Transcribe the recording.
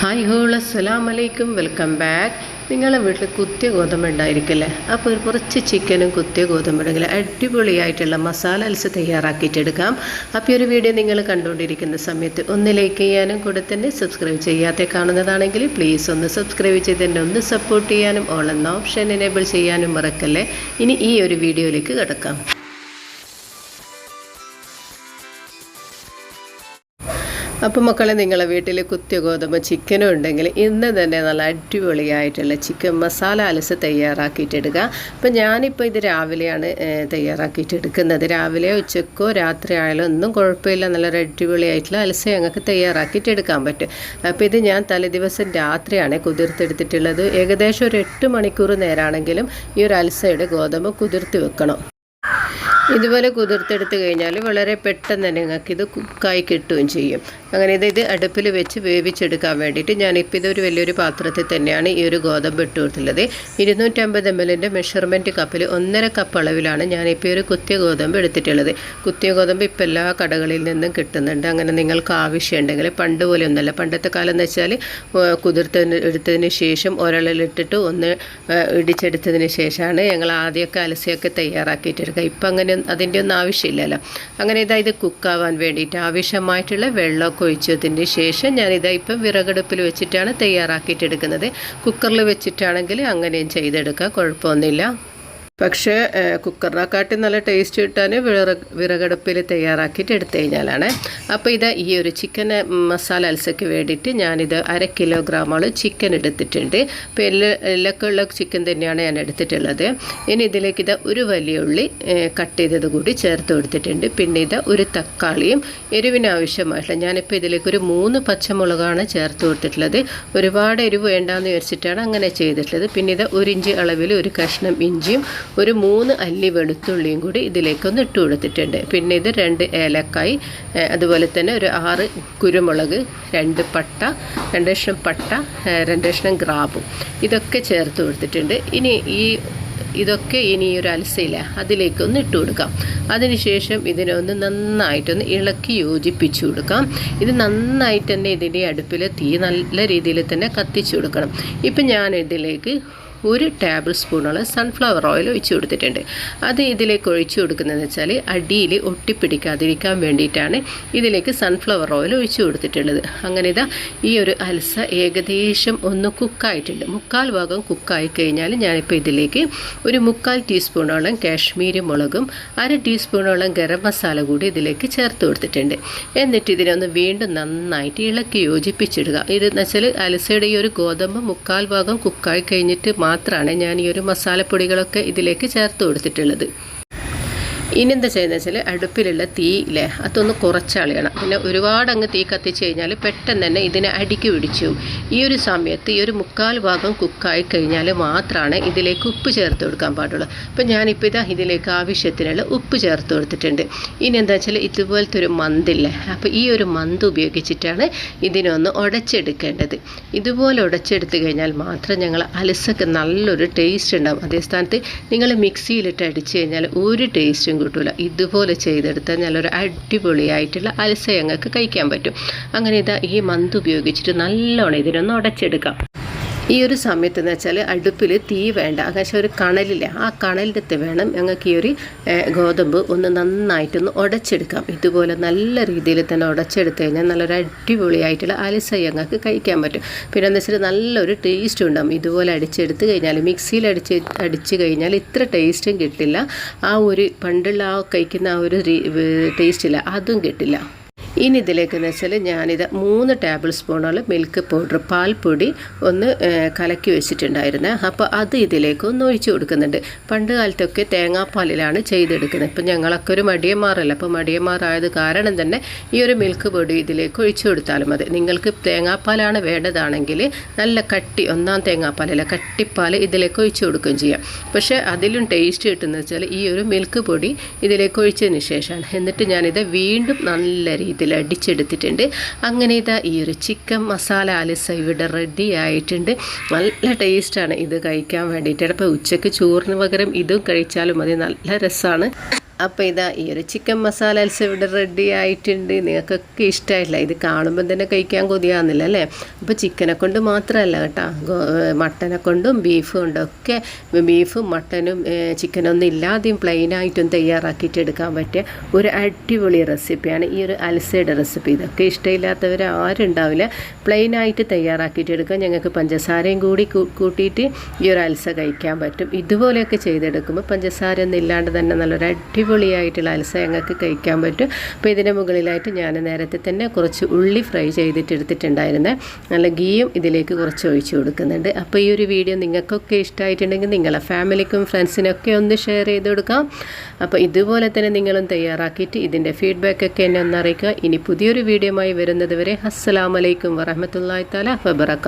Hi whole അസ്സലാം വലൈക്കും welcome back നിങ്ങളെ വീട്ടിൽ കുത്തിയ ഗോതമ്പ് ഉണ്ടായിരിക്കില്ലേ? അപ്പോൾ ഒരു കുറച്ച് ചിക്കനും കുത്തിയ ഗോതമ്പ് ഉണ്ടെങ്കിൽ അടിപൊളിയായിട്ടുള്ള മസാല അൽസ് തയ്യാറാക്കിയിട്ടെടുക്കാം അപ്പോൾ ഒരു വീഡിയോ നിങ്ങൾ കണ്ടുകൊണ്ടിരിക്കുന്ന സമയത്ത് ഒന്ന് ലൈക്ക് ചെയ്യാനും കൂടെ തന്നെ സബ്സ്ക്രൈബ് ചെയ്യാതെ കാണുന്നതാണെങ്കിൽ പ്ലീസ് ഒന്ന് സബ്സ്ക്രൈബ് ചെയ്ത് തന്നെ ഒന്ന് സപ്പോർട്ട് ചെയ്യാനും ഓൾ എന്ന ഓപ്ഷൻ എനേബിൾ ചെയ്യാനും മറക്കല്ലേ? ഇനി ഈ ഒരു വീഡിയോയിലേക്ക് കിടക്കാം. അപ്പോൾ മക്കളെ നിങ്ങളെ വീട്ടിൽ കുത്തിയ ഗോതമ്പ് ചിക്കനും ഉണ്ടെങ്കിൽ ഇന്ന് തന്നെ നല്ല അടിപൊളിയായിട്ടുള്ള ചിക്കൻ മസാല അലസ് തയ്യാറാക്കിയിട്ടെടുക്കുക. അപ്പോൾ ഞാനിപ്പോൾ ഇത് രാവിലെയാണ് തയ്യാറാക്കിയിട്ട് എടുക്കുന്നത്. രാവിലെ ഉച്ചക്കോ രാത്രി ആയാലോ ഒന്നും കുഴപ്പമില്ല. നല്ല അടിപൊളിയായിട്ടുള്ള അലസ ഞങ്ങൾക്ക് തയ്യാറാക്കിയിട്ട് എടുക്കാൻ പറ്റും. അപ്പോൾ ഇത് ഞാൻ തലേദിവസം രാത്രിയാണ് കുതിർത്തെടുത്തിട്ടുള്ളത്. ഏകദേശം ഒരു എട്ട് മണിക്കൂർ നേരാണെങ്കിലും ഈ ഒരു അലസയുടെ ഗോതമ്പ് കുതിർത്തി വെക്കണം. ഇതുപോലെ കുതിർത്തെടുത്ത് കഴിഞ്ഞാൽ വളരെ പെട്ടെന്ന് തന്നെ നിങ്ങൾക്ക് ഇത് കുക്കായി കിട്ടുകയും ചെയ്യും. അങ്ങനെ ഇത് ഇത് അടുപ്പിൽ വെച്ച് വേവിച്ചെടുക്കാൻ വേണ്ടിയിട്ട് ഞാനിപ്പോൾ ഇതൊരു വലിയൊരു പാത്രത്തിൽ തന്നെയാണ് ഈ ഒരു ഗോതമ്പ് ഇട്ട് കൊടുത്തുള്ളത് ഇരുന്നൂറ്റമ്പത് എം എല്ലിന്റെ മെഷർമെന്റ് കപ്പിൽ ഒന്നര കപ്പ് അളവിലാണ് ഞാനിപ്പോൾ ഒരു കുത്തിയ ഗോതമ്പ് എടുത്തിട്ടുള്ളത്. കുത്തിയ ഗോതമ്പ് ഇപ്പോൾ എല്ലാ കടകളിൽ നിന്നും കിട്ടുന്നുണ്ട്. അങ്ങനെ നിങ്ങൾക്ക് ആവശ്യമുണ്ടെങ്കിൽ പണ്ട് പോലെ ഒന്നല്ല. പണ്ടത്തെ കാലം എന്ന് വെച്ചാൽ കുതിർത്തതിന് എടുത്തതിന് ശേഷം ഒരളിലിട്ടിട്ട് ഒന്ന് ഇടിച്ചെടുത്തതിന് ശേഷമാണ് ഞങ്ങൾ ആദ്യമൊക്കെ അലസിയൊക്കെ തയ്യാറാക്കിയിട്ടെടുക്കുക ഇപ്പം അങ്ങനെ അതിന്റെ ഒന്നും ആവശ്യമില്ലല്ലോ. അങ്ങനെ ഇതാ ഇത് കുക്കാവാൻ വേണ്ടിയിട്ട് ആവശ്യമായിട്ടുള്ള വെള്ളമൊക്കെ ഒഴിച്ചതിന് ശേഷം ഞാനിതാ ഇപ്പം വിറകടുപ്പിൽ വെച്ചിട്ടാണ് തയ്യാറാക്കിയിട്ടെടുക്കുന്നത് കുക്കറിൽ വെച്ചിട്ടാണെങ്കിൽ അങ്ങനെയും ചെയ്തെടുക്കുക കുഴപ്പമൊന്നുമില്ല. പക്ഷേ കുക്കറിനെക്കാട്ടി നല്ല ടേസ്റ്റ് കിട്ടാൻ വിറ വിറകടുപ്പിൽ തയ്യാറാക്കിയിട്ട് എടുത്തു കഴിഞ്ഞാലാണ്. അപ്പോൾ ഇത് ഈ ഒരു ചിക്കൻ മസാല അൽസയ്ക്ക് വേണ്ടിയിട്ട് ഞാനിത് അര കിലോഗ്രാമോളം ചിക്കൻ എടുത്തിട്ടുണ്ട്. അപ്പോൾ എല്ലാ എല്ലൊക്കെ ഉള്ള ചിക്കൻ തന്നെയാണ് ഞാൻ എടുത്തിട്ടുള്ളത്. ഇനി ഇതിലേക്ക് ഇത് ഒരു വലിയ ഉള്ളി കട്ട് ചെയ്തത് കൂടി ചേർത്ത് കൊടുത്തിട്ടുണ്ട്. പിന്നെ ഇത് ഒരു തക്കാളിയും എരിവിന് ആവശ്യമായിട്ടുള്ള ഞാനിപ്പോൾ ഇതിലേക്ക് ഒരു മൂന്ന് പച്ചമുളകാണ് ചേർത്ത് കൊടുത്തിട്ടുള്ളത്. ഒരുപാട് എരിവ് വേണ്ടാന്ന് വിചാരിച്ചിട്ടാണ് അങ്ങനെ ചെയ്തിട്ടുള്ളത്. പിന്നെ ഇത് ഒരു ഇഞ്ച് അളവിൽ ഒരു കഷ്ണം ഇഞ്ചിയും ഒരു മൂന്ന് അല്ലി വെളുത്തുള്ളിയും കൂടി ഇതിലേക്കൊന്ന് ഇട്ട് കൊടുത്തിട്ടുണ്ട്. പിന്നെ ഇത് രണ്ട് ഏലക്കായി അതുപോലെ തന്നെ ഒരു ആറ് കുരുമുളക് രണ്ട് പട്ട രണ്ട് കഷ്ണം പട്ട രണ്ട് കഷ്ണം ഗ്രാബും ഇതൊക്കെ ചേർത്ത് കൊടുത്തിട്ടുണ്ട്. ഇനി ഈ ഇതൊക്കെ ഇനി ഒരു അലസയില്ല അതിലേക്കൊന്ന് ഇട്ട് കൊടുക്കാം. അതിനുശേഷം ഇതിനെ ഒന്ന് നന്നായിട്ടൊന്ന് ഇളക്കി യോജിപ്പിച്ചു കൊടുക്കാം. ഇത് നന്നായിട്ട് തന്നെ ഇതിന്റെ അടുപ്പിൽ തീ നല്ല രീതിയിൽ തന്നെ കത്തിച്ചു കൊടുക്കണം. ഇപ്പം ഞാൻ ഇതിലേക്ക് ഒരു ടേബിൾ സ്പൂണോളം സൺഫ്ലവർ ഓയിൽ ഒഴിച്ചു കൊടുത്തിട്ടുണ്ട്. അത് ഇതിലേക്ക് ഒഴിച്ചു കൊടുക്കുന്നതെന്ന് വെച്ചാൽ അടിയിൽ ഒട്ടിപ്പിടിക്കാതിരിക്കാൻ വേണ്ടിയിട്ടാണ് ഇതിലേക്ക് സൺഫ്ലവർ ഓയിൽ ഒഴിച്ചു കൊടുത്തിട്ടുള്ളത്. അങ്ങനെ ഇതാ ഈ ഒരു അൽസ ഏകദേശം ഒന്ന് കുക്കായിട്ടുണ്ട്. മുക്കാൽ ഭാഗം കുക്കായി കഴിഞ്ഞാൽ ഞാനിപ്പോൾ ഇതിലേക്ക് ഒരു മുക്കാൽ ടീസ്പൂണോളം കാശ്മീരി മുളകും അര ടീസ്പൂണോളം ഗരം മസാല കൂടി ഇതിലേക്ക് ചേർത്ത് കൊടുത്തിട്ടുണ്ട്. എന്നിട്ട് ഇതിനൊന്ന് വീണ്ടും നന്നായിട്ട് ഇളക്കി യോജിപ്പിച്ചിടുക. ഇതെന്ന് വെച്ചാൽ അലസയുടെ ഈ ഒരു ഗോതമ്പ് മുക്കാൽ ഭാഗം കുക്കായി കഴിഞ്ഞിട്ട് മാത്രമാണ് ഞാൻ ഈ ഒരു മസാലപ്പൊടികളൊക്കെ ഇതിലേക്ക് ചേർത്ത് കൊടുത്തിട്ടുള്ളത്. ഇനി എന്താ ചെയ്യുന്നത് വെച്ചാൽ അടുപ്പിലുള്ള തീ ഇല്ലേ അതൊന്ന് കുറച്ചളിയണം പിന്നെ ഒരുപാട് അങ്ങ് തീ കത്തിച്ച് കഴിഞ്ഞാൽ പെട്ടെന്ന് തന്നെ ഇതിനെ അടുക്കി പിടിച്ചു. ഈ ഒരു സമയത്ത് ഈ ഒരു മുക്കാൽ ഭാഗം കുക്കായി കഴിഞ്ഞാൽ മാത്രമാണ് ഇതിലേക്ക് ഉപ്പ് ചേർത്ത് കൊടുക്കാൻ പാടുള്ളൂ. അപ്പം ഞാനിപ്പോൾ ഇതാ ഇതിലേക്ക് ആവശ്യത്തിനുള്ള ഉപ്പ് ചേർത്ത് കൊടുത്തിട്ടുണ്ട്. ഇനി എന്താ വെച്ചാൽ ഇതുപോലത്തെ ഒരു മന്തില്ലേ അപ്പോൾ ഈ ഒരു മന്ത് ഉപയോഗിച്ചിട്ടാണ് ഇതിനൊന്ന് ഉടച്ചെടുക്കേണ്ടത്. ഇതുപോലെ ഉടച്ചെടുത്ത് കഴിഞ്ഞാൽ മാത്രം ഞങ്ങൾ അലസക്ക് നല്ലൊരു ടേസ്റ്റ് ഉണ്ടാകും അതേ സ്ഥാനത്ത് നിങ്ങൾ മിക്സിയിലിട്ട് അടിച്ച് കഴിഞ്ഞാൽ ഒരു ടേസ്റ്റും കിട്ടില്ല ഇതുപോലെ ചെയ്തെടുത്താൽ നല്ലൊരു അടിപൊളിയായിട്ടുള്ള അലസ ഞങ്ങൾക്ക് കഴിക്കാൻ പറ്റും. അങ്ങനെ ഇതാ ഈ മന്ത് ഉപയോഗിച്ചിട്ട് നല്ലോണം ഇതിനൊന്ന് ഉടച്ചെടുക്കാം. ഈ ഒരു സമയത്ത് എന്ന് വെച്ചാൽ അടുപ്പിൽ തീ വേണ്ട. പക്ഷേ ഒരു കണലില്ല. ആ കണലിന്റെ വേണം ഞങ്ങൾക്ക് ഈ ഒരു ഗോതമ്പ് ഒന്ന് നന്നായിട്ടൊന്ന് ഉടച്ചെടുക്കാം. ഇതുപോലെ നല്ല രീതിയിൽ തന്നെ ഉടച്ചെടുത്ത് കഴിഞ്ഞാൽ നല്ലൊരു അടിപൊളിയായിട്ടുള്ള അലസ ഞങ്ങൾക്ക് കഴിക്കാൻ പറ്റും. പിന്നെ എന്ന് വെച്ചാൽ നല്ലൊരു ടേസ്റ്റ് ഉണ്ടാകും ഇതുപോലെ അടിച്ചെടുത്ത് കഴിഞ്ഞാൽ മിക്സിയിൽ അടിച്ച് അടിച്ച് കഴിഞ്ഞാൽ ഇത്ര ടേസ്റ്റും കിട്ടില്ല. ആ ഒരു പണ്ടുള്ള ആ കഴിക്കുന്ന ആ ഒരു ടേസ്റ്റില്ല അതും കിട്ടില്ല. ഇനി ഇതിലേക്ക് എന്ന് വെച്ചാൽ ഞാനിത് മൂന്ന് ടേബിൾ സ്പൂണോളം മിൽക്ക് പൗഡർ പാൽപ്പൊടി ഒന്ന് കലക്കി വെച്ചിട്ടുണ്ടായിരുന്നു. അപ്പോൾ അത് ഇതിലേക്ക് ഒന്ന് ഒഴിച്ചു കൊടുക്കുന്നുണ്ട്. പണ്ട് കാലത്തൊക്കെ തേങ്ങാപ്പാലിലാണ് ചെയ്തെടുക്കുന്നത്. ഇപ്പം ഞങ്ങളൊക്കെ ഒരു മടിയന്മാറല്ല അപ്പോൾ മടിയന്മാറായത് കാരണം തന്നെ ഈ ഒരു മിൽക്ക് പൊടി ഇതിലേക്ക് ഒഴിച്ചു കൊടുത്താലും മതി. നിങ്ങൾക്ക് തേങ്ങാപ്പാലാണ് വേണ്ടതാണെങ്കിൽ നല്ല കട്ടി ഒന്നാം തേങ്ങാപ്പാലല്ല കട്ടിപ്പാൽ ഇതിലേക്ക് ഒഴിച്ചു കൊടുക്കുകയും ചെയ്യാം. പക്ഷേ അതിലും ടേസ്റ്റ് കിട്ടുന്നത് വെച്ചാൽ ഈ ഒരു മിൽക്ക് പൊടി ഇതിലേക്ക് ഒഴിച്ചതിന് ശേഷമാണ്. എന്നിട്ട് ഞാനിത് വീണ്ടും നല്ല രീതിയിൽ അടിച്ചെടുത്തിട്ടുണ്ട്. അങ്ങനെ ഇതാ ഈ ഒരു ചിക്കൻ മസാല അലസ ഇവിടെ റെഡി ആയിട്ടുണ്ട്. നല്ല ടേസ്റ്റാണ് ഇത് കഴിക്കാൻ വേണ്ടിയിട്ട്. അപ്പോൾ ഉച്ചയ്ക്ക് ചോറിന് പകരം ഇതും കഴിച്ചാലും മതി. നല്ല രസമാണ് അപ്പോൾ ഇതാ ഈ ഒരു ചിക്കൻ മസാല അൽസ ഇവിടെ റെഡി ആയിട്ടുണ്ട്. നിങ്ങൾക്കൊക്കെ ഇഷ്ടമായിട്ടില്ല ഇത് കാണുമ്പോൾ തന്നെ കഴിക്കാൻ കൊതിയാകുന്നില്ല അല്ലേ? അപ്പോൾ ചിക്കനെ കൊണ്ട് മാത്രമല്ല കേട്ടോ. മട്ടനെ കൊണ്ടും ബീഫ് കൊണ്ടും ഒക്കെ ബീഫും മട്ടനും ചിക്കനൊന്നും ഇല്ലാതെയും പ്ലെയിനായിട്ടും തയ്യാറാക്കിയിട്ട് എടുക്കാൻ പറ്റിയ ഒരു അടിപൊളി റെസിപ്പിയാണ് ഈ ഒരു അൽസയുടെ റെസിപ്പി ഇതൊക്കെ ഇഷ്ടമില്ലാത്തവർ ആരും ഉണ്ടാവില്ല. പ്ലെയിനായിട്ട് തയ്യാറാക്കിയിട്ട് എടുക്കാം ഞങ്ങൾക്ക് പഞ്ചസാരയും കൂടി കൂട്ടിയിട്ട് ഈ ഒരു അൽസ കഴിക്കാൻ പറ്റും. ഇതുപോലെയൊക്കെ ചെയ്തെടുക്കുമ്പോൾ പഞ്ചസാര ഒന്നും ഇല്ലാണ്ട് തന്നെ നല്ലൊരു അടിപൊളിയായിട്ടുള്ള അൽസ കഴിക്കാൻ പറ്റും. അപ്പോൾ ഇതിന് മുകളിലായിട്ട് ഞാൻ നേരത്തെ തന്നെ കുറച്ച് ഉള്ളി ഫ്രൈ ചെയ്തിട്ട് എടുത്തിട്ടുണ്ടായിരുന്നേ. നല്ല ഗീയും ഇതിലേക്ക് കുറച്ച് ഒഴിച്ചു കൊടുക്കുന്നുണ്ട്. അപ്പോൾ ഈ ഒരു വീഡിയോ നിങ്ങൾക്കൊക്കെ ഇഷ്ടമായിട്ടുണ്ടെങ്കിൽ നിങ്ങളെ ഫാമിലിക്കും ഫ്രണ്ട്സിനൊക്കെ ഒന്ന് ഷെയർ ചെയ്ത് കൊടുക്കാം. അപ്പോൾ ഇതുപോലെ തന്നെ നിങ്ങളും തയ്യാറാക്കിയിട്ട് ഇതിന്റെ ഫീഡ്ബാക്കൊക്കെ എന്നെ ഒന്ന് അറിയിക്കുക. ഇനി പുതിയൊരു വീഡിയോയുമായി വരുന്നത് വരെ അസ്സലാമലൈക്കും വറഹമത്തല്ലാ താല വബറക്ക